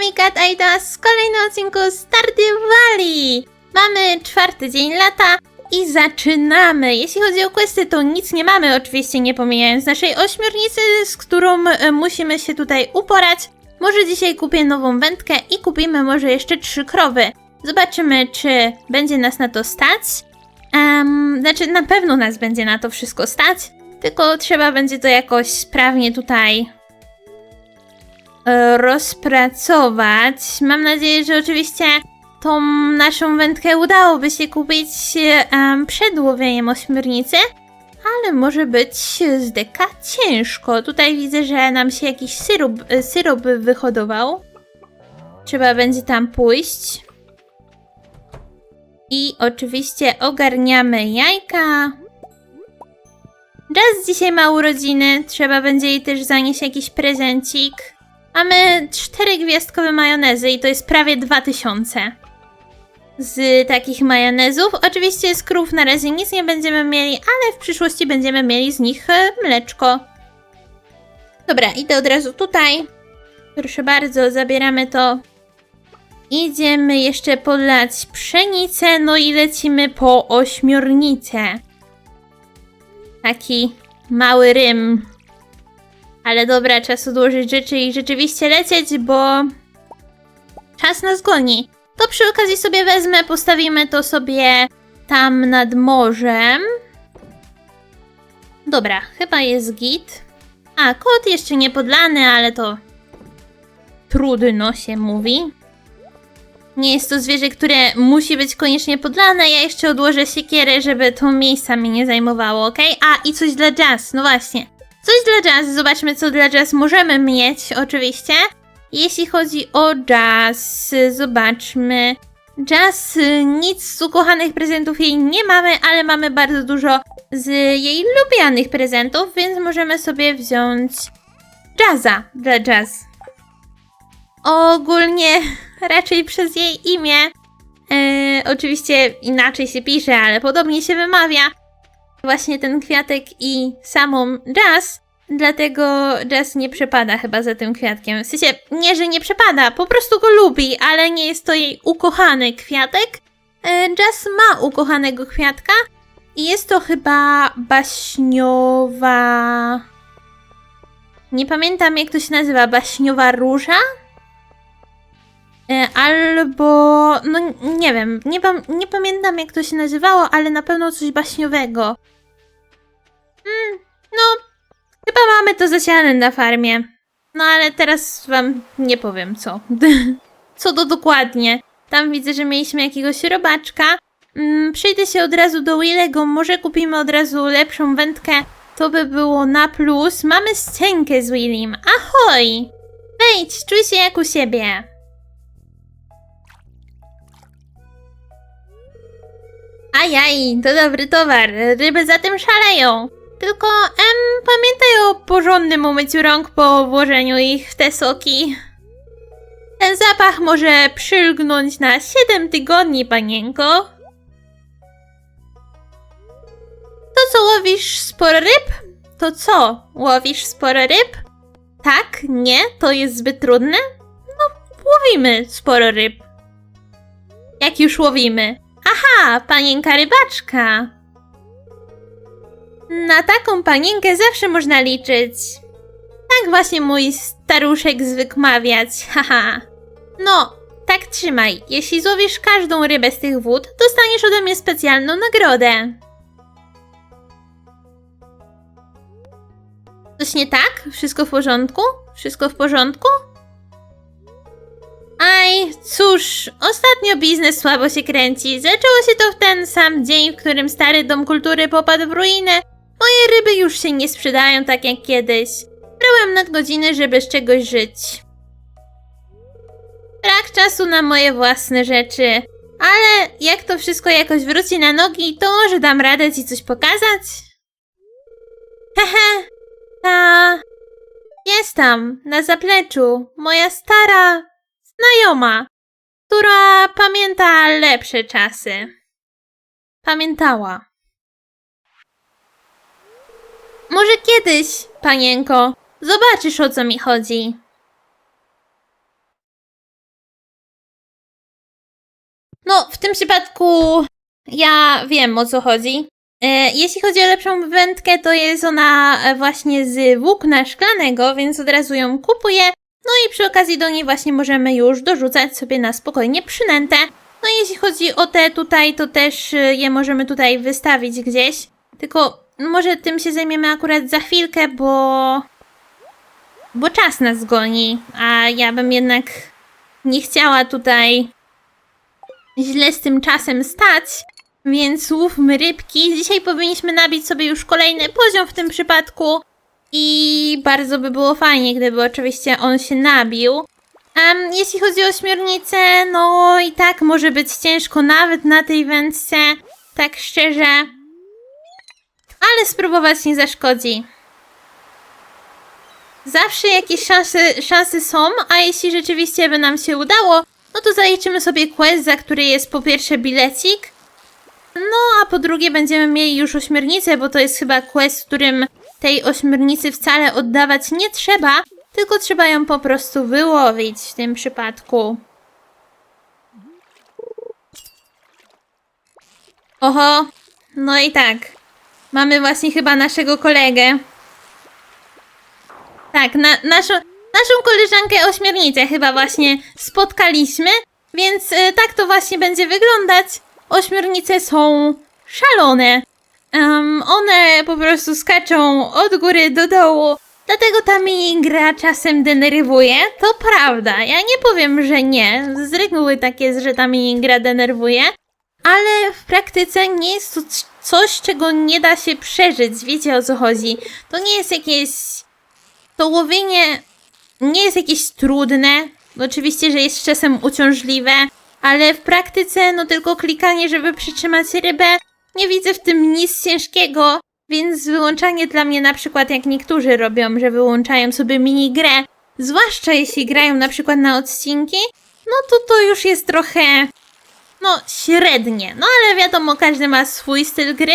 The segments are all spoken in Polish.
Mikat, a i teraz kolejny odcinku Valley! Mamy czwarty dzień lata i zaczynamy! Jeśli chodzi o questy, to nic nie mamy, oczywiście nie pomijając naszej ośmiornicy, z którą e, musimy się tutaj uporać. Może dzisiaj kupię nową wędkę i kupimy może jeszcze trzy krowy. Zobaczymy, czy będzie nas na to stać. Em, znaczy, na pewno nas będzie na to wszystko stać, tylko trzeba będzie to jakoś sprawnie tutaj e, rozpracować. Mam nadzieję, że oczywiście tą naszą wędkę udałoby się kupić em, przed łowieniem ośmiornicy, ale może być z deka ciężko. Tutaj widzę, że nam się jakiś syrop, e, syrop wyhodował. Trzeba będzie tam pójść. I oczywiście ogarniamy jajka. Jazz dzisiaj ma urodziny, trzeba będzie jej też zanieść jakiś prezencik. Mamy cztery gwiazdkowe majonezy i to jest prawie 2000 z takich majonezów. Oczywiście z krów na razie nic nie będziemy mieli, ale w przyszłości będziemy mieli z nich e, mleczko. Dobra, idę od razu tutaj. Proszę bardzo, zabieramy to. Idziemy jeszcze podlać pszenicę, no i lecimy po ośmiornicę. Taki mały rym. Ale dobra, czas odłożyć rzeczy i rzeczywiście lecieć, bo czas nas goni. To przy okazji sobie wezmę, postawimy to sobie tam nad morzem. Dobra, chyba jest git. A, kot jeszcze nie podlany, ale to trudno się mówi. Nie jest to zwierzę, które musi być koniecznie podlane. Ja jeszcze odłożę siekierę, żeby to miejsca mi nie zajmowało, ok? A, i coś dla jazz, no właśnie. Coś dla jazz, zobaczmy co dla jazz możemy mieć, oczywiście. Jeśli chodzi o jazz, zobaczmy. Jazz, nic z ukochanych prezentów jej nie mamy, ale mamy bardzo dużo z jej lubianych prezentów, więc możemy sobie wziąć jazza dla jazz. Ogólnie raczej przez jej imię. E, oczywiście inaczej się pisze, ale podobnie się wymawia. Właśnie ten kwiatek i samą jazz. Dlatego Jazz nie przepada chyba za tym kwiatkiem. W sensie, nie, że nie przepada, po prostu go lubi, ale nie jest to jej ukochany kwiatek. E, Jazz ma ukochanego kwiatka i jest to chyba baśniowa. Nie pamiętam jak to się nazywa, baśniowa róża? E, Albo, no nie wiem, nie, pam- nie pamiętam jak to się nazywało, ale na pewno coś baśniowego. Mm, no, chyba mamy to zasiane na farmie. No ale teraz wam nie powiem co. co to dokładnie. Tam widzę, że mieliśmy jakiegoś robaczka. Mm, przyjdę się od razu do Willego, może kupimy od razu lepszą wędkę. To by było na plus. Mamy scenkę z Willim. Ahoj! Wejdź, czuj się jak u siebie. Ajaj, to dobry towar. Ryby za tym szaleją. Tylko, em, pamiętaj o porządnym umyciu rąk po włożeniu ich w te soki. Ten zapach może przylgnąć na 7 tygodni, panienko. To co, łowisz sporo ryb? To co, łowisz sporo ryb? Tak? Nie? To jest zbyt trudne? No, łowimy sporo ryb. Jak już łowimy? Aha, panienka rybaczka. Na taką panienkę zawsze można liczyć. Tak właśnie mój staruszek zwykł mawiać, haha. No, tak trzymaj. Jeśli złowisz każdą rybę z tych wód, dostaniesz ode mnie specjalną nagrodę. Coś nie tak? Wszystko w porządku? Wszystko w porządku? Aj, cóż, ostatnio biznes słabo się kręci. Zaczęło się to w ten sam dzień, w którym stary dom kultury popadł w ruinę. Moje ryby już się nie sprzedają tak jak kiedyś. Brałem nadgodziny, żeby z czegoś żyć. Brak czasu na moje własne rzeczy. Ale jak to wszystko jakoś wróci na nogi, to może dam radę ci coś pokazać? Hehe, ta... Jest tam, na zapleczu, moja stara znajoma, która pamięta lepsze czasy. Pamiętała. Może kiedyś, panienko, zobaczysz o co mi chodzi. No, w tym przypadku ja wiem o co chodzi. E, jeśli chodzi o lepszą wędkę, to jest ona właśnie z włókna szklanego, więc od razu ją kupuję. No i przy okazji do niej właśnie możemy już dorzucać sobie na spokojnie przynętę. No i jeśli chodzi o te tutaj, to też e, je możemy tutaj wystawić gdzieś. Tylko może tym się zajmiemy akurat za chwilkę, bo... Bo czas nas goni, a ja bym jednak nie chciała tutaj źle z tym czasem stać, więc łówmy rybki. Dzisiaj powinniśmy nabić sobie już kolejny poziom w tym przypadku i bardzo by było fajnie, gdyby oczywiście on się nabił. Em, jeśli chodzi o śmiernicę, no i tak może być ciężko nawet na tej wędce, tak szczerze. Ale spróbować nie zaszkodzi. Zawsze jakieś szanse, szanse są, a jeśli rzeczywiście by nam się udało, no to zaliczymy sobie quest, za który jest po pierwsze bilecik, no a po drugie będziemy mieli już ośmiornicę, bo to jest chyba quest, w którym tej ośmiornicy wcale oddawać nie trzeba, tylko trzeba ją po prostu wyłowić w tym przypadku. Oho, no i tak. Mamy właśnie chyba naszego kolegę. Tak, na, naszą, naszą koleżankę ośmiornicę chyba właśnie spotkaliśmy, więc e, tak to właśnie będzie wyglądać. Ośmiornice są szalone. Em, one po prostu skaczą od góry do dołu, dlatego ta mini-gra czasem denerwuje. To prawda, ja nie powiem, że nie. Z reguły tak jest, że ta mini-gra denerwuje, ale w praktyce nie jest to coś, czego nie da się przeżyć. Wiecie o co chodzi? To nie jest jakieś to łowienie nie jest jakieś trudne. Oczywiście, że jest czasem uciążliwe, ale w praktyce no tylko klikanie, żeby przytrzymać rybę, nie widzę w tym nic ciężkiego, więc wyłączanie dla mnie na przykład jak niektórzy robią, że wyłączają sobie minigrę, zwłaszcza jeśli grają na przykład na odcinki, no to to już jest trochę no średnie. No ale wiadomo, każdy ma swój styl gry.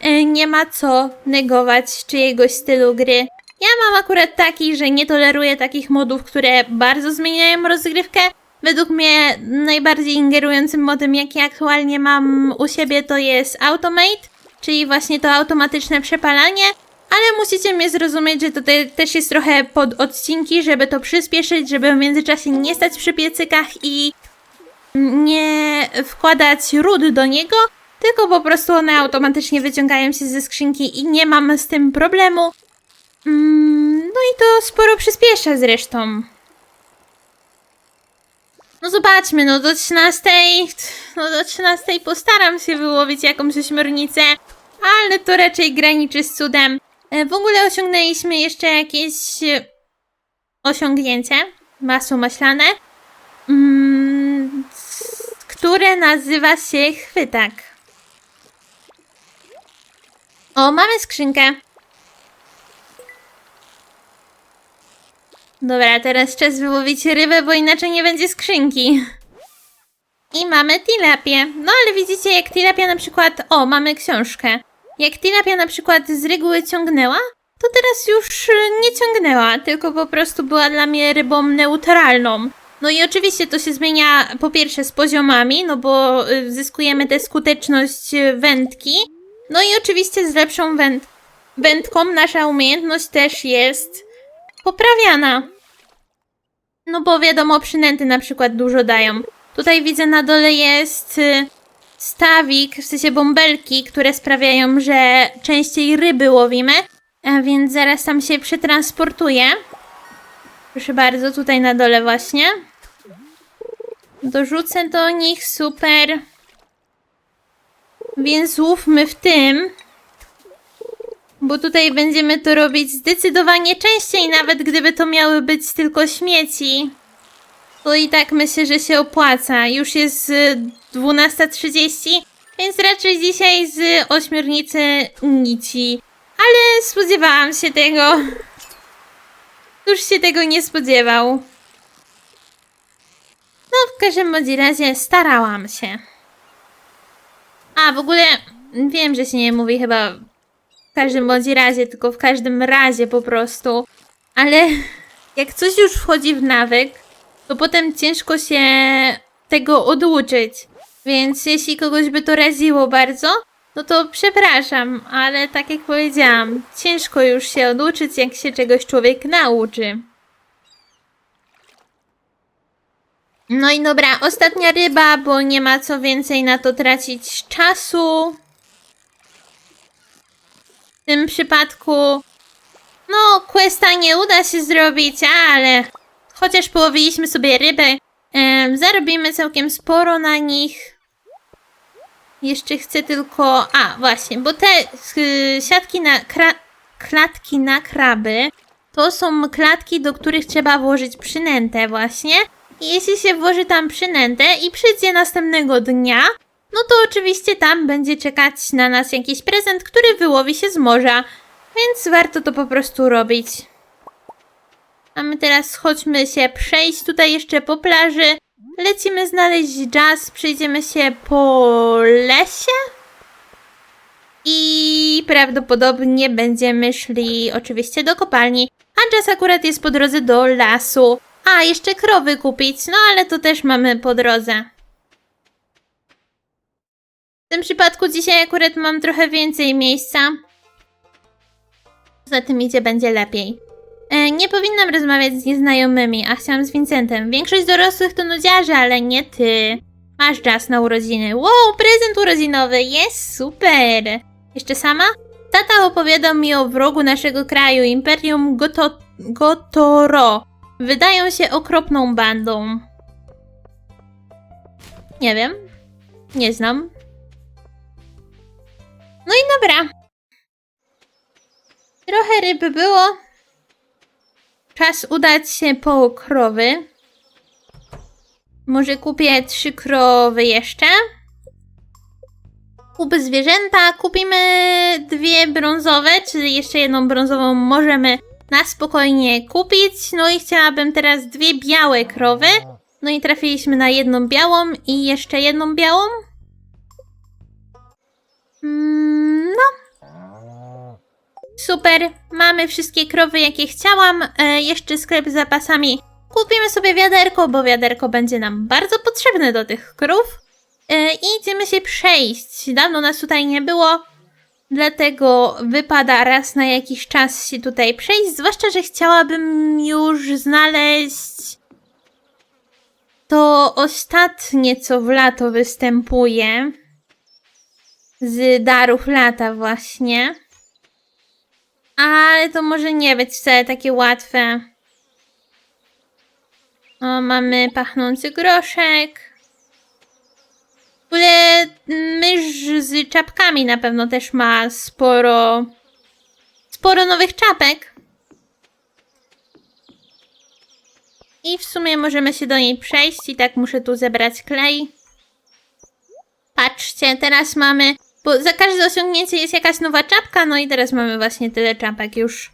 E, Nie ma co negować czyjegoś stylu gry. Ja mam akurat taki, że nie toleruję takich modów, które bardzo zmieniają rozgrywkę. Według mnie najbardziej ingerującym modem, jaki aktualnie mam u siebie, to jest Automate, czyli właśnie to automatyczne przepalanie. Ale musicie mnie zrozumieć, że to te, też jest trochę pod odcinki, żeby to przyspieszyć, żeby w międzyczasie nie stać przy piecykach i nie wkładać ród do niego, tylko po prostu one automatycznie wyciągają się ze skrzynki i nie mam z tym problemu. Mm, no i to sporo przyspiesza zresztą. No zobaczmy, no do 13, no do 13 postaram się wyłowić jakąś ośmiornicę, ale to raczej graniczy z cudem. E, W ogóle osiągnęliśmy jeszcze jakieś e, osiągnięcie, masło maślane, mm, które nazywa się chwytak. O, mamy skrzynkę. Dobra, teraz czas wyłowić rybę, bo inaczej nie będzie skrzynki. I mamy tilapię. No ale widzicie, jak tilapia na przykład... O, mamy książkę. Jak tilapia na przykład z reguły ciągnęła, to teraz już y, nie ciągnęła, tylko po prostu była dla mnie rybą neutralną. No i oczywiście to się zmienia po pierwsze z poziomami, no bo y, zyskujemy tę skuteczność y, wędki. No i oczywiście z lepszą węd wędką nasza umiejętność też jest poprawiana. No bo wiadomo, przynęty na przykład dużo dają. Tutaj widzę na dole jest y, stawik, w sensie bąbelki, które sprawiają, że częściej ryby łowimy. A więc zaraz tam się przetransportuję. Proszę bardzo, tutaj na dole właśnie. Dorzucę do nich, super. Więc łówmy w tym. Bo tutaj będziemy to robić zdecydowanie częściej, nawet gdyby to miały być tylko śmieci. To i tak myślę, że się opłaca. Już jest y, 12.30, więc raczej dzisiaj z ośmiornicy nici. Ale spodziewałam się tego. Któż się tego nie spodziewał? No, w każdym razie starałam się. A, w ogóle wiem, że się nie mówi chyba każdym bądź razie, tylko w każdym razie po prostu. Ale jak coś już wchodzi w nawyk, to potem ciężko się tego oduczyć. Więc jeśli kogoś by to raziło bardzo, no to przepraszam, ale tak jak powiedziałam, ciężko już się oduczyć, jak się czegoś człowiek nauczy. No i dobra, ostatnia ryba, bo nie ma co więcej na to tracić czasu. W tym przypadku, no, questa nie uda się zrobić, ale chociaż połowiliśmy sobie ryby, em, zarobimy całkiem sporo na nich. Jeszcze chcę tylko. A, właśnie, bo te y, siatki na. Kra, klatki na kraby to są klatki, do których trzeba włożyć przynętę, właśnie. I jeśli się włoży tam przynętę i przyjdzie następnego dnia, no to oczywiście tam będzie czekać na nas jakiś prezent, który wyłowi się z morza. Więc warto to po prostu robić. A my teraz chodźmy się przejść tutaj jeszcze po plaży. Lecimy znaleźć jazz, przejdziemy się po lesie. I prawdopodobnie będziemy szli oczywiście do kopalni. A jazz akurat jest po drodze do lasu. A, jeszcze krowy kupić, no ale to też mamy po drodze. W tym przypadku dzisiaj akurat mam trochę więcej miejsca. Za tym idzie będzie lepiej. E, nie powinnam rozmawiać z nieznajomymi, a chciałam z Vincentem. Większość dorosłych to nudziarze, ale nie ty. Masz czas na urodziny. Wow, prezent urodzinowy, jest super. Jeszcze sama? Tata opowiadał mi o wrogu naszego kraju, Imperium Goto Gotoro. Wydają się okropną bandą. Nie wiem. Nie znam. No i dobra. Trochę ryby było. Czas udać się po krowy. Może kupię trzy krowy jeszcze. Kup zwierzęta. Kupimy dwie brązowe, czyli jeszcze jedną brązową możemy na spokojnie kupić. No i chciałabym teraz dwie białe krowy. No i trafiliśmy na jedną białą i jeszcze jedną białą. Mm, Super, mamy wszystkie krowy, jakie chciałam. E, jeszcze sklep z zapasami. Kupimy sobie wiaderko, bo wiaderko będzie nam bardzo potrzebne do tych krów. E, I idziemy się przejść. Dawno nas tutaj nie było, dlatego wypada raz na jakiś czas się tutaj przejść. Zwłaszcza, że chciałabym już znaleźć to ostatnie, co w lato występuje. Z darów lata, właśnie. Ale to może nie być wcale takie łatwe. O, mamy pachnący groszek. W ogóle mysz z czapkami na pewno też ma sporo. Sporo nowych czapek. I w sumie możemy się do niej przejść. I tak muszę tu zebrać klej. Patrzcie, teraz mamy bo za każde osiągnięcie jest jakaś nowa czapka, no i teraz mamy właśnie tyle czapek już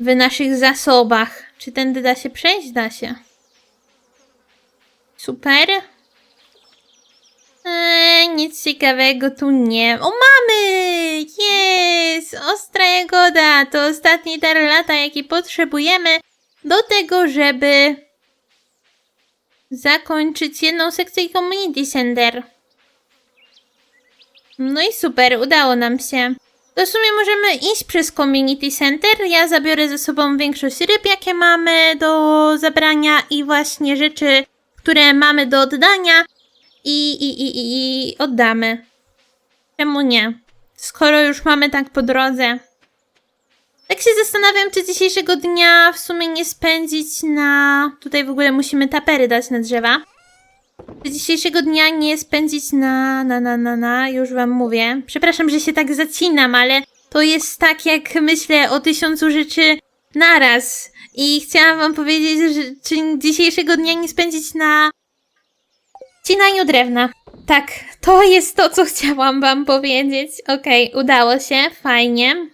w naszych zasobach. Czy tędy da się przejść? Da się. Super. Eee, nic ciekawego tu nie. O, mamy! Jest! Ostra jagoda! To ostatni dar lata, jaki potrzebujemy do tego, żeby zakończyć jedną sekcję Community Center. No i super, udało nam się. To w sumie możemy iść przez Community Center. Ja zabiorę ze sobą większość ryb, jakie mamy do zabrania i właśnie rzeczy, które mamy do oddania i, i, i, i, i oddamy. Czemu nie? Skoro już mamy tak po drodze. Tak się zastanawiam, czy dzisiejszego dnia w sumie nie spędzić na... Tutaj w ogóle musimy tapery dać na drzewa dzisiejszego dnia nie spędzić na, na, na, na, na, już wam mówię. Przepraszam, że się tak zacinam, ale to jest tak, jak myślę o tysiącu rzeczy naraz. I chciałam wam powiedzieć, że czy dzisiejszego dnia nie spędzić na cinaniu drewna. Tak, to jest to, co chciałam wam powiedzieć. Okej, okay, udało się, fajnie.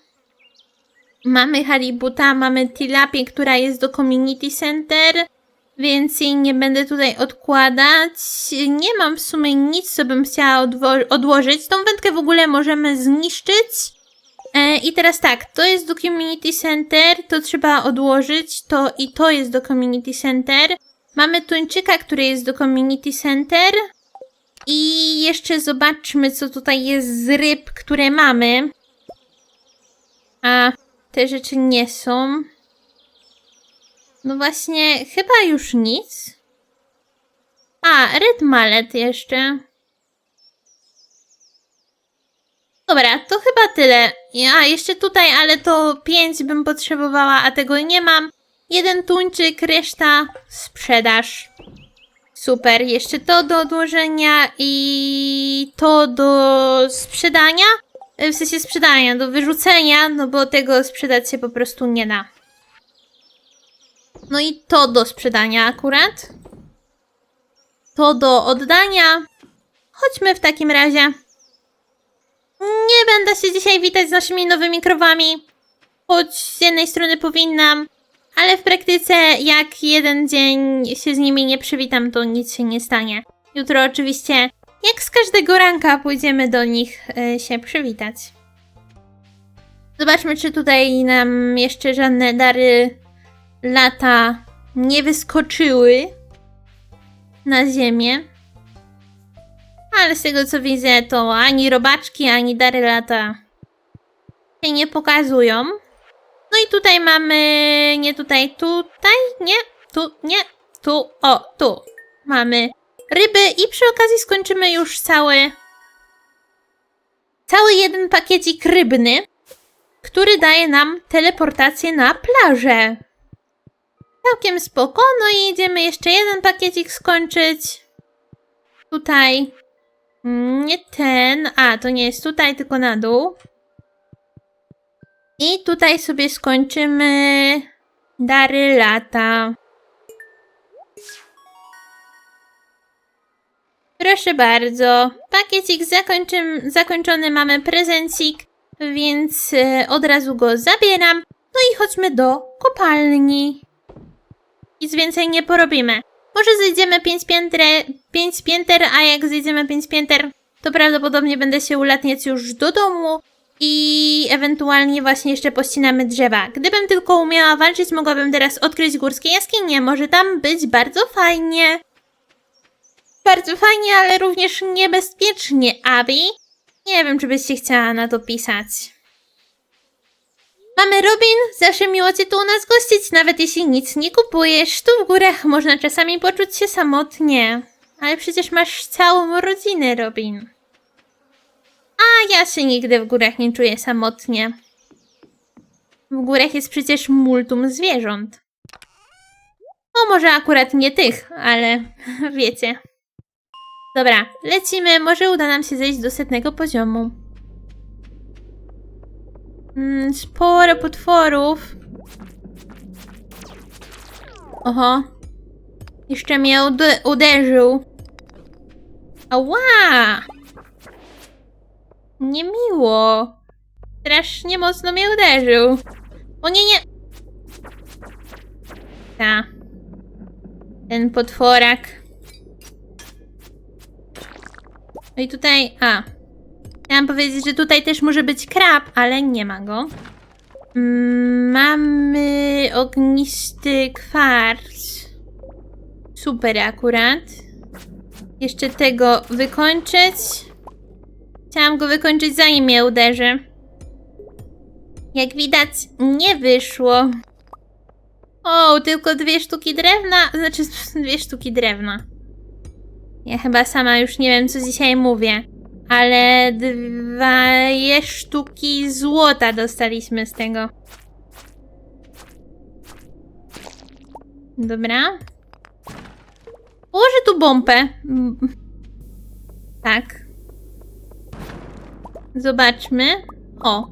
Mamy Halibuta, mamy Tilapię, która jest do Community Center. Więc jej nie będę tutaj odkładać. Nie mam w sumie nic, co bym chciała odłożyć. Tą wędkę w ogóle możemy zniszczyć. E, I teraz tak, to jest do Community Center, to trzeba odłożyć, to i to jest do Community Center. Mamy tuńczyka, który jest do Community Center. I jeszcze zobaczmy, co tutaj jest z ryb, które mamy. A te rzeczy nie są. No właśnie, chyba już nic. A, Red jeszcze. Dobra, to chyba tyle. Ja jeszcze tutaj, ale to pięć bym potrzebowała, a tego nie mam. Jeden tuńczyk, reszta sprzedaż. Super, jeszcze to do odłożenia i to do sprzedania. W sensie sprzedania, do wyrzucenia, no bo tego sprzedać się po prostu nie da. No i to do sprzedania akurat. To do oddania. Chodźmy w takim razie. Nie będę się dzisiaj witać z naszymi nowymi krowami. Choć z jednej strony powinnam, ale w praktyce jak jeden dzień się z nimi nie przywitam, to nic się nie stanie. Jutro oczywiście, jak z każdego ranka, pójdziemy do nich e, się przywitać. Zobaczmy, czy tutaj nam jeszcze żadne dary lata nie wyskoczyły na ziemię. Ale z tego co widzę, to ani robaczki, ani dary lata się nie pokazują. No i tutaj mamy, nie tutaj, tutaj, nie, tu, nie, tu, o, tu. Mamy ryby i przy okazji skończymy już cały, cały jeden pakiecik rybny, który daje nam teleportację na plażę. Całkiem spoko, no i idziemy jeszcze jeden pakiecik skończyć. Tutaj, mm, nie ten, a to nie jest tutaj, tylko na dół. I tutaj sobie skończymy dary lata. Proszę bardzo. Pakiecik zakończym, zakończony, mamy prezencik, więc e, od razu go zabieram. No i chodźmy do kopalni. Nic więcej nie porobimy. Może zejdziemy 5 pięter, 5 pięter, a jak zejdziemy 5 pięter, to prawdopodobnie będę się ulatniać już do domu i ewentualnie właśnie jeszcze pościnamy drzewa. Gdybym tylko umiała walczyć, mogłabym teraz odkryć górskie jaskinie. Może tam być bardzo fajnie. Bardzo fajnie, ale również niebezpiecznie, Abi. Nie wiem, czy byś się chciała na to pisać. Mamy Robin, zawsze miło Cię tu u nas gościć, nawet jeśli nic nie kupujesz. Tu w górach można czasami poczuć się samotnie. Ale przecież masz całą rodzinę, Robin. A ja się nigdy w górach nie czuję samotnie. W górach jest przecież multum zwierząt. O, może akurat nie tych, ale wiecie. Dobra, lecimy. Może uda nam się zejść do setnego poziomu. Mm, sporo potworów. Oho. Jeszcze mnie ude- uderzył. Ała! Niemiło. Strasznie mocno mnie uderzył. O nie, nie! Ta. Ten potworak. No i tutaj... A. Chciałam powiedzieć, że tutaj też może być krab, ale nie ma go. Mm, Mamy ognisty kwarc. Super akurat. Jeszcze tego wykończyć. Chciałam go wykończyć zanim mnie uderzy. Jak widać, nie wyszło. O, tylko dwie sztuki drewna. Znaczy, dwie sztuki drewna. Ja chyba sama już nie wiem, co dzisiaj mówię. Ale dwie sztuki złota dostaliśmy z tego. Dobra. Położę tu bombę. Tak. Zobaczmy. O.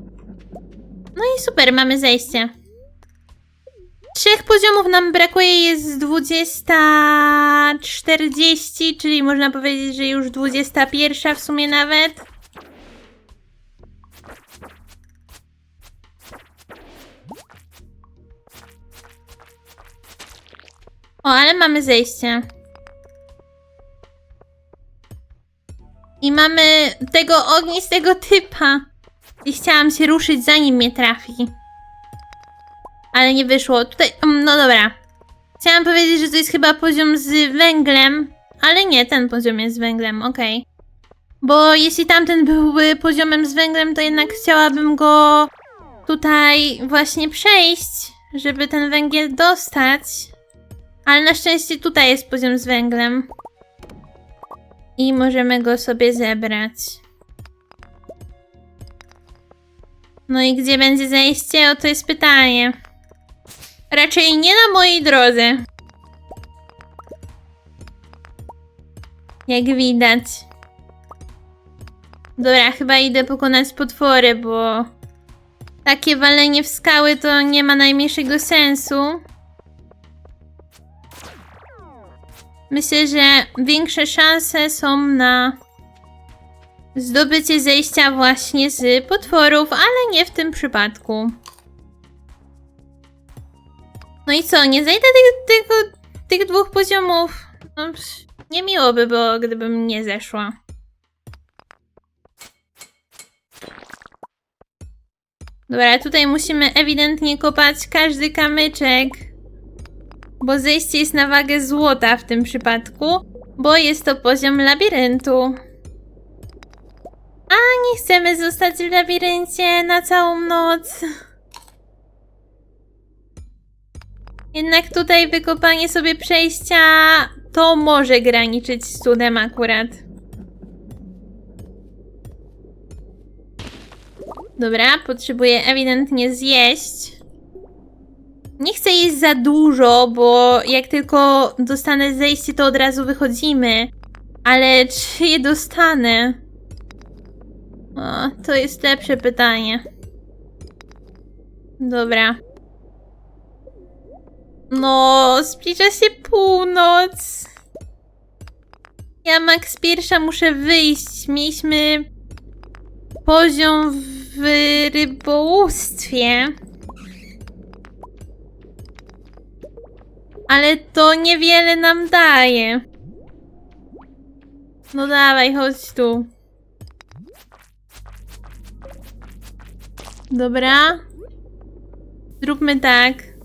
No i super, mamy zejście. Trzech poziomów nam brakuje, jest 20.40, czyli można powiedzieć, że już 21 w sumie nawet. O, ale mamy zejście. I mamy tego ognistego typa. I chciałam się ruszyć zanim mnie trafi. Ale nie wyszło. Tutaj, mm, no dobra. Chciałam powiedzieć, że to jest chyba poziom z węglem, Ale nie, ten poziom jest z węglem, okej. Bo jeśli tamten byłby poziomem z węglem, to jednak chciałabym go tutaj właśnie przejść, żeby ten węgiel dostać. Ale na szczęście tutaj jest poziom z węglem. I możemy go sobie zebrać. No i gdzie będzie zejście? O to jest pytanie. Raczej nie na mojej drodze. Jak widać. Dobra, chyba idę pokonać potwory, bo takie walenie w skały to nie ma najmniejszego sensu. Myślę, że większe szanse są na zdobycie zejścia właśnie z potworów, ale nie w tym przypadku. No i co, nie zejdę tych, tych, tych dwóch poziomów? No, nie miło by było, gdybym nie zeszła. Dobra, tutaj musimy ewidentnie kopać każdy kamyczek, bo zejście jest na wagę złota w tym przypadku, bo jest to poziom labiryntu. A nie chcemy zostać w labiryncie na całą noc. Jednak tutaj wykopanie sobie przejścia to może graniczyć z cudem akurat. Dobra, potrzebuję ewidentnie zjeść. Nie chcę jeść za dużo, bo jak tylko dostanę zejście, to od razu wychodzimy. Ale czy je dostanę? O, to jest lepsze pytanie. Dobra. No, zbliża się północ. Ja Max pierwsza muszę wyjść. Mieliśmy poziom w rybołówstwie. Ale to niewiele nam daje. No dawaj, chodź tu. Dobra. Zróbmy tak.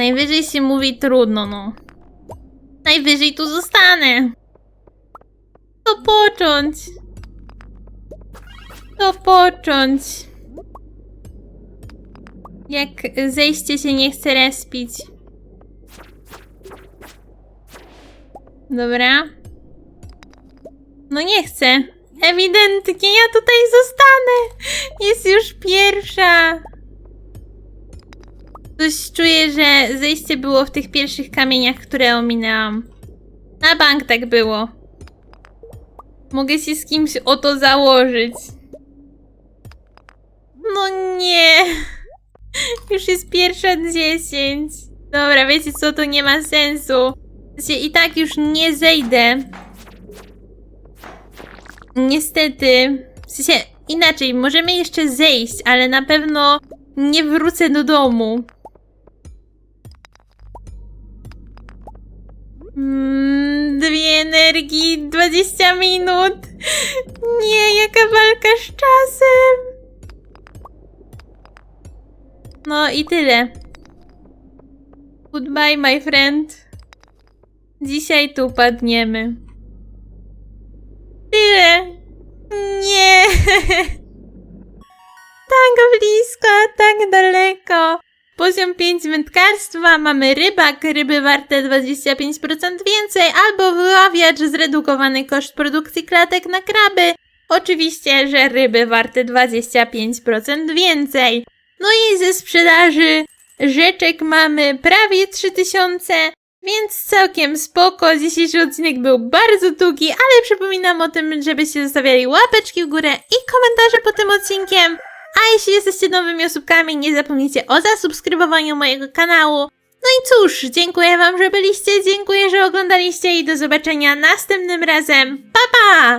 Najwyżej się mówi trudno, no. Najwyżej tu zostanę. To począć. To począć. Jak zejście się nie chce respić. Dobra. No nie chcę. Ewidentnie ja tutaj zostanę. Jest już pierwsza. Coś czuję, że zejście było w tych pierwszych kamieniach, które ominęłam. Na bank tak było. Mogę się z kimś o to założyć. No nie. Już jest pierwsza dziesięć. Dobra, wiecie co, to nie ma sensu. Sensie I tak już nie zejdę. Niestety. W sensie inaczej, możemy jeszcze zejść, ale na pewno nie wrócę do domu. Mm, dwie energii, 20 minut. Nie, jaka walka z czasem. No i tyle. Goodbye, my friend. Dzisiaj tu padniemy. Tyle. Nie. tak blisko, tak daleko. Poziom 5 wędkarstwa, mamy rybak, ryby warte 25% więcej, albo wyławiacz, zredukowany koszt produkcji klatek na kraby. Oczywiście, że ryby warte 25% więcej. No i ze sprzedaży rzeczek mamy prawie 3000, więc całkiem spoko. Dzisiejszy odcinek był bardzo długi, ale przypominam o tym, żebyście zostawiali łapeczki w górę i komentarze pod tym odcinkiem. A jeśli jesteście nowymi osobkami, nie zapomnijcie o zasubskrybowaniu mojego kanału. No i cóż, dziękuję Wam, że byliście, dziękuję, że oglądaliście i do zobaczenia następnym razem. Pa pa!